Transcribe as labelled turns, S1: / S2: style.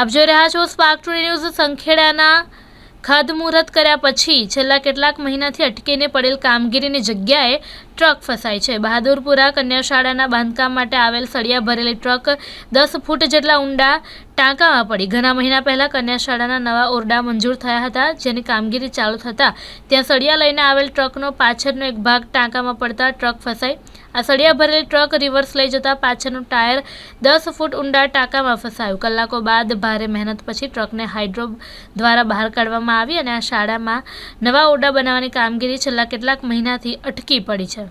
S1: આપ જોઈ રહ્યા છો સ્પાર્ક ટુડે ન્યૂઝ સંખેડાના ખાતમુહૂર્ત કર્યા પછી છેલ્લા કેટલાક મહિનાથી અટકીને પડેલ કામગીરીની જગ્યાએ ટ્રક ફસાય છે. બહાદુરપુરા કન્યા શાળાના બાંધકામ માટે આવેલ સળિયા ભરેલી ટ્રક દસ ફૂટ જેટલા ઊંડા ટાંકામાં પડી. ઘણા મહિના પહેલા કન્યા શાળાના નવા ઓરડા મંજૂર થયા હતા, જેની કામગીરી ચાલુ થતાં ત્યાં સળિયા લઈને આવેલ ટ્રકનો પાછળનો એક ભાગ ટાંકામાં પડતા ટ્રક ફસાઈ આ સળિયા ભરેલી ટ્રક રિવર્સ લઈ જતા પાછળનું ટાયર દસ ફૂટ ઊંડા ટાંકામાં ફસાયું. કલાકો બાદ ભારે મહેનત પછી ટ્રકને હાઇડ્રો દ્વારા બહાર કાઢવામાં આવી અને આ શાળામાં નવા ઓરડા બનાવવાની કામગીરી છેલ્લા કેટલાક મહિનાથી અટકી પડી છે.